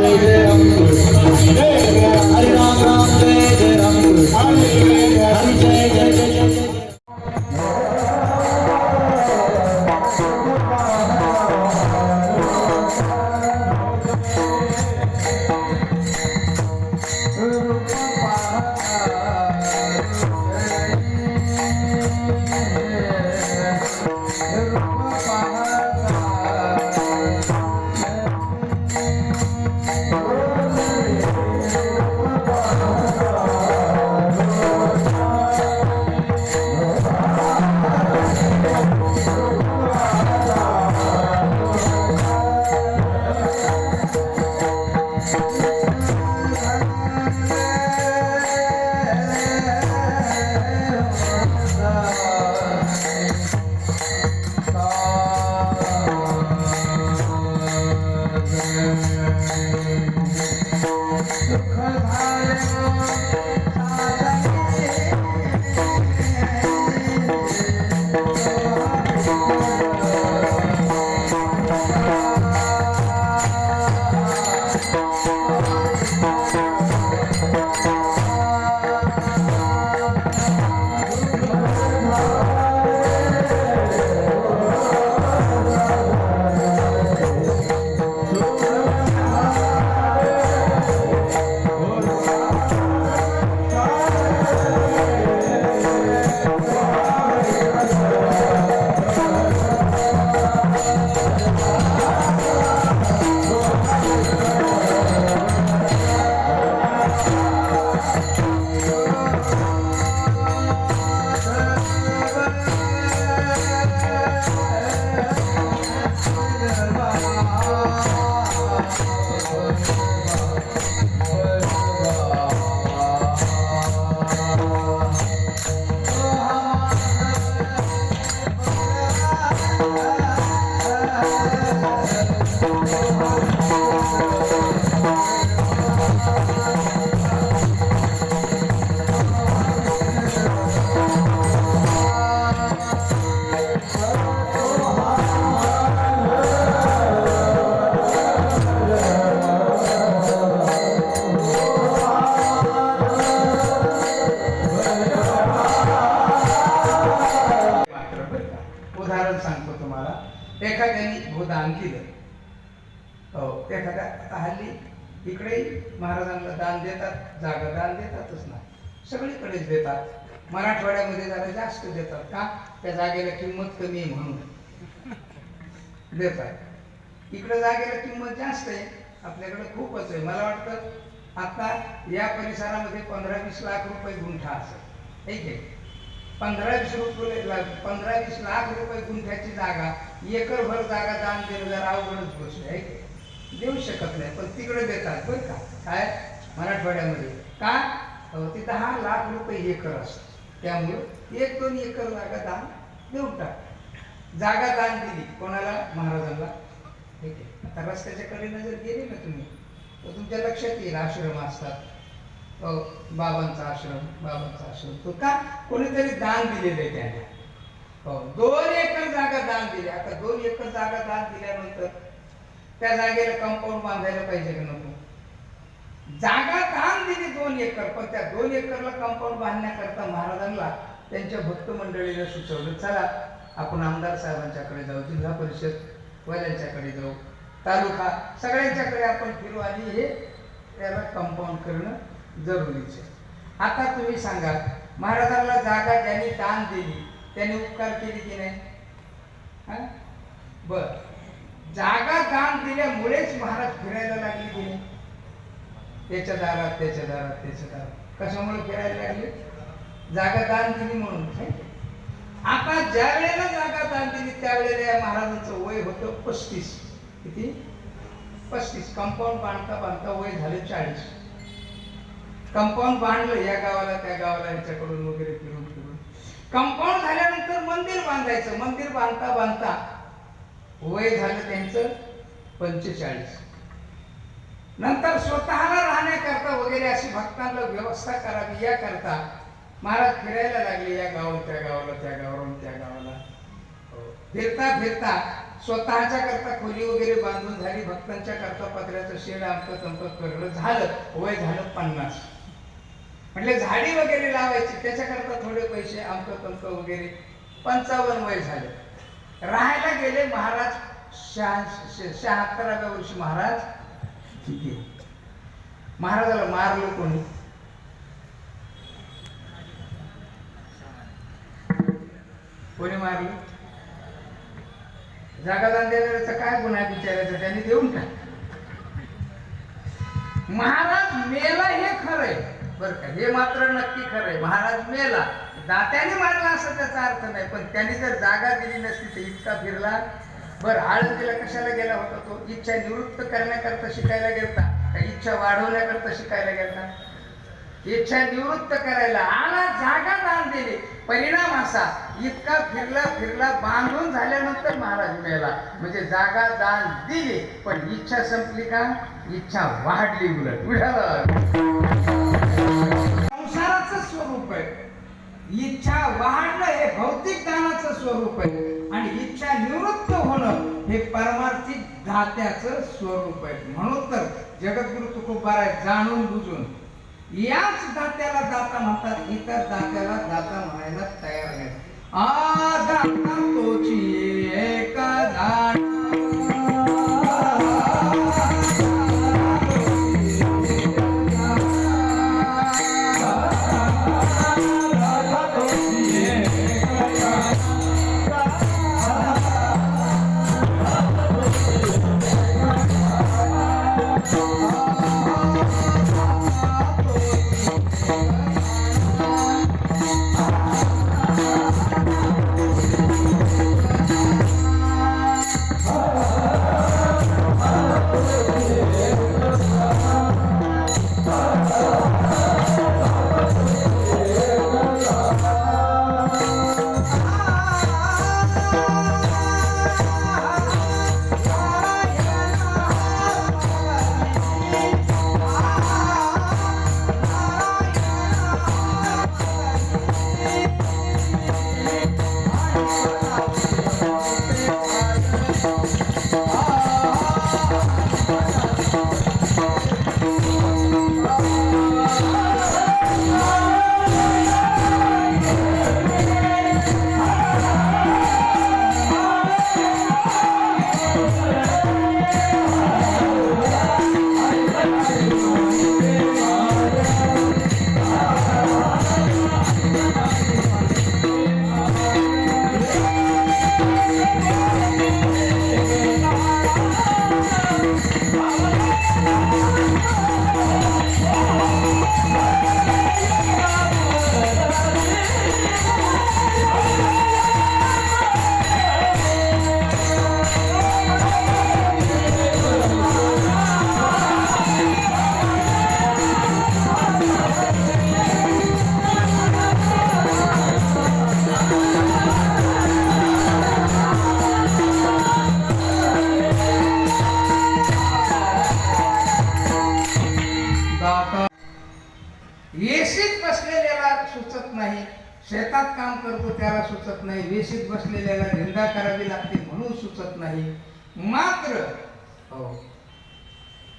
जय जय सांगतो तुम्हाला. एखाद्याने भूदान केलं. हो एखाद्या आता हल्ली इकडेही महाराजांना दान देतात जागा दान देतातच ना. सगळीकडेच देतात. मराठवाड्यामध्ये जरा जास्त देतात का? त्या जागेला किंमत कमी आहे म्हणून. देतात. इकडे जागेला किंमत जास्त आहे. आपल्याकडे खूपच आहे. मला वाटतं आता या परिसरामध्ये पंधरा वीस लाख रुपये गुंठा असेल. ठीक आहे? पंधरा वीस रुपये पंधरा वीस लाख रुपये गुंठ्याची जागा एकरभर जागा दान दिलं जर अवघडच गोष्ट आहे. देऊ शकत नाही पण तिकडे देतात. बरं का? काय? मराठवाड्यामध्ये. का? ते दहा लाख रुपये एकर असतं. त्यामुळं एक दोन एकर जागा दान देऊन टाक. जागा दान दिली. कोणाला? महाराजांना. ठीक आहे. आता रस्त्याच्या कडेनं जर गेले ना तुम्ही तर तुमच्या लक्षात येईल. आश्रम असतात. हो, बाबांचा आश्रम बाबांचा आश्रम. तो का? कोणीतरी दान दिलेलं आहे त्यांना हो दोन एकर जागा दान दिली. आता दोन एकर जागा दान दिल्यानंतर त्या जागेला कंपाऊंड बांधायला पाहिजे का नको? जागा दान दिली दोन एकर पण त्या दोन एकरला कंपाऊंड बांधण्याकरता महाराजांना त्यांच्या भक्त मंडळीला सुचवलं चला आपण आमदार साहेबांच्याकडे जाऊ जिल्हा परिषद वाल्यांच्याकडे जाऊ तालुका सगळ्यांच्याकडे आपण फिरू आणि हे त्याला कंपाऊंड करणं जरुरीचे. आहे. आता तुम्ही सांगा महाराजांना जागा ज्यांनी दान दिली त्यांनी उपकार केले की नाही? बर. जागा दान दिल्यामुळेच महाराज फिरायला लागले की नाही? त्याच्या दारात त्याच्या दारात त्याच्या दारात. कशामुळे फिरायला लागले? जागा दान दिली म्हणून आता ज्या वेळेला जागा दान दिली त्यावेळेला या महाराजांचं वय होतं पस्तीस. किती? पस्तीस. कंपाऊंड बांधता बांधता वय झाले चाळीस. कंपाऊंड बांधलं या गावाला त्या गावाला याच्याकडून वगैरे फिरून फिरून. कंपाऊंड झाल्यानंतर मंदिर बांधायचं. मंदिर बांधता बांधता वय झालं त्यांचं पंचेचाळीस. नंतर स्वतःला राहण्याकरता वगैरे अशी भक्तांना व्यवस्था करावी याकरता महाराज फिरायला लागले या गावाहून त्या गावाला त्या गावावरून त्या गावाला. फिरता फिरता स्वतःच्या करता खोली वगैरे बांधून झाली भक्तांच्या करता पत्र्याचं शेड आमचं तंपत करणं झालं वय झालं पन्नास. म्हटले झाडी वगैरे लावायची त्याच्याकरता थोडे पैसे आमचं तंक वगैरे पंचावन्न वय झाले. राहायला गेले महाराज शहा- शहात्तराव्या वर्षी महाराज. महाराजाला मारलं कोणी? कोणी मारलं? जागा काय गुन्हा आहे त्यांनी देऊन टाक महाराज मेला हे खरंय. बरं का हे मात्र नक्की खरंय महाराज मेला. दात्याने मारला असं त्याचा अर्थ नाही पण त्यांनी जर जागा दिली नसती तर इतका फिरला. बरं आळंदीला कशाला गेला होता तो? इच्छा निवृत्त करण्याकरता शिकायला गेलता का? इच्छा वाढवण्याकरता शिकायला गेलता? इच्छा निवृत्त करायला आला जागा दान दिली. परिणाम असा इतका फिरला फिरला बांधून झाल्यानंतर महाराज मेला. म्हणजे जागा दान दिली पण इच्छा संपली का? इच्छा वाढली उलट. उडाला संसाराचं स्वरूप आहे. इच्छा वाढणं हे भौतिक दानाचं स्वरूप आहे. आणि इच्छा निवृत्त होणं हे परमार्थिक दात्याचं स्वरूप आहे. म्हणून तर जगद्गुरु तुकोबाराय जाणून बुजून. याच दात्याला दाता म्हणतात इतर दात्याला दाता म्हणायला तयार नाही. आ दाता तोची एक दाता सुचत नाही. वेशीत बसलेल्याला निंदा करावी लागते म्हणून सुचत नाही. मात्र हो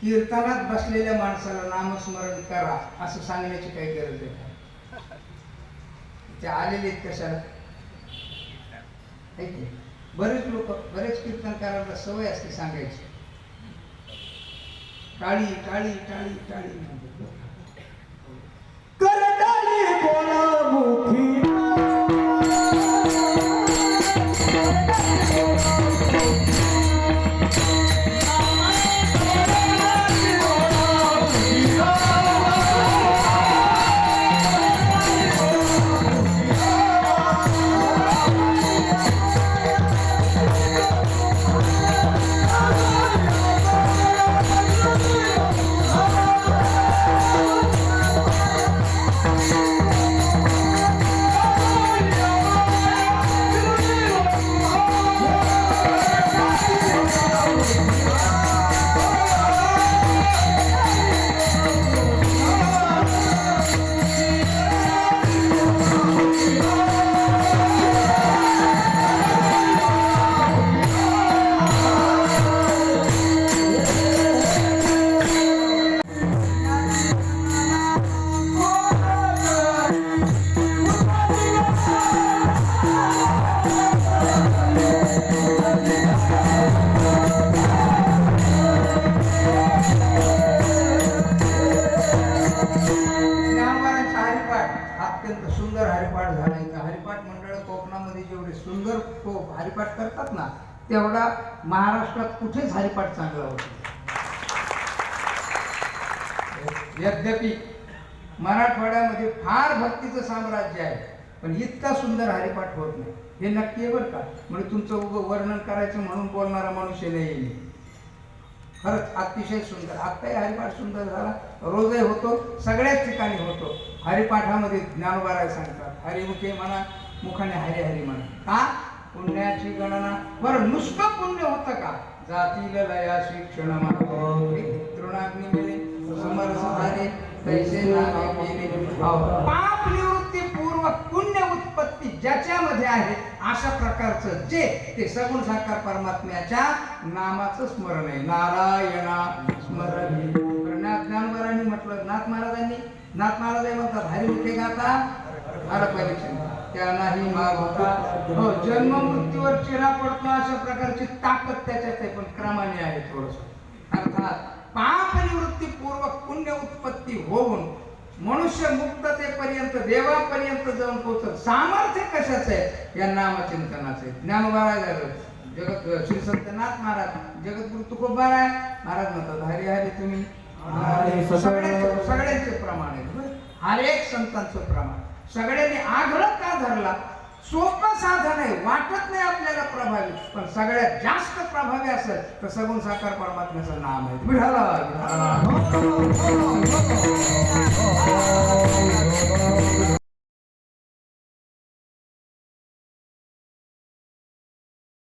कीर्तनात बसलेल्या माणसाला नामस्मरण करा असं सांगण्याची काही गरज आहे ते आलेले आहेत कशाला? बरेच लोक बरेच कीर्तनकारांना सवय असते सांगायची. टाळी टाळी टाळी टाळी म्हणतात. करताली बोला मुखी अत्यंत सुंदर हरिपाठ झाला इथं हरिपाठ मंडळ कोकणामध्ये जेवढे सुंदर को हरिपाठ करतात ना तेवढा महाराष्ट्रात कुठेच हरिपाठ चांगला होतो यद्यपि मराठवाड्यामध्ये फार भक्तीचं साम्राज्य आहे पण इतका सुंदर हरिपाठ होत नाही. हे नक्की आहे बरं का? म्हणजे तुमचं उगं वर्णन करायचं म्हणून बोलणारा मनुष्य नाही मी. खरंच अतिशय सुंदर. आत्ताही हरिपाठ सुंदर झाला रोजही होतो सगळ्याच ठिकाणी होतो. हरिपाठामध्ये ज्ञानोबाराय सांगतात हरिमुखे म्हणा मुखाने हरी हरी म्हणा. का? पुण्याची गणना बरं नुसतं पुण्य होतं का? जातील लया शिक्षण तृणाग्नी मिळे समरस झाले तैसे पाप निवृत्ती पूर्व पुण्य उत्पत्ती ज्याच्यामध्ये आहे अशा प्रकारचं जे ते सगुण साकार परमात्म्याच्या नामाचं स्मरण आहे. नारायणा स्मरण. ज्ञानवरांनी म्हटलं नाथ महाराजांनी नाथ महाराज म्हणतात हरिमुखे गाता हर परीक्षण त्या नाही माग होता हो जन्म मृत्यूवर चिरा पडतो अशा प्रकारची ताकद त्याच्यात आहे पण क्रमाने आहे थोडस. अर्थात पाप निवृत्ती पूर्वक पुण्य उत्पत्ती होऊन मनुष्य मुक्ततेपर्यंत देवापर्यंत जाऊन पोहोचत सामर्थ्य कशाचं आहे? या नामचिंतनाचं ज्ञान ज्ञानोबा झालं. जगत श्री संतनाथ महाराज जगद्गुरु तुकोबा आहे महाराज म्हणतात हरी हरी तुम्ही. सगळ्यांचे प्रमाण आहे हर एक संतांचं प्रमाण. सगळ्यांनी आग्रह का धरला? सोपं साधन आहे वाटत नाही आपल्याला प्रभावी. पण सगळ्यात जास्त प्रभावी असेल तर सगुण साकार परमात्म्याचं नाम आहे. विढाला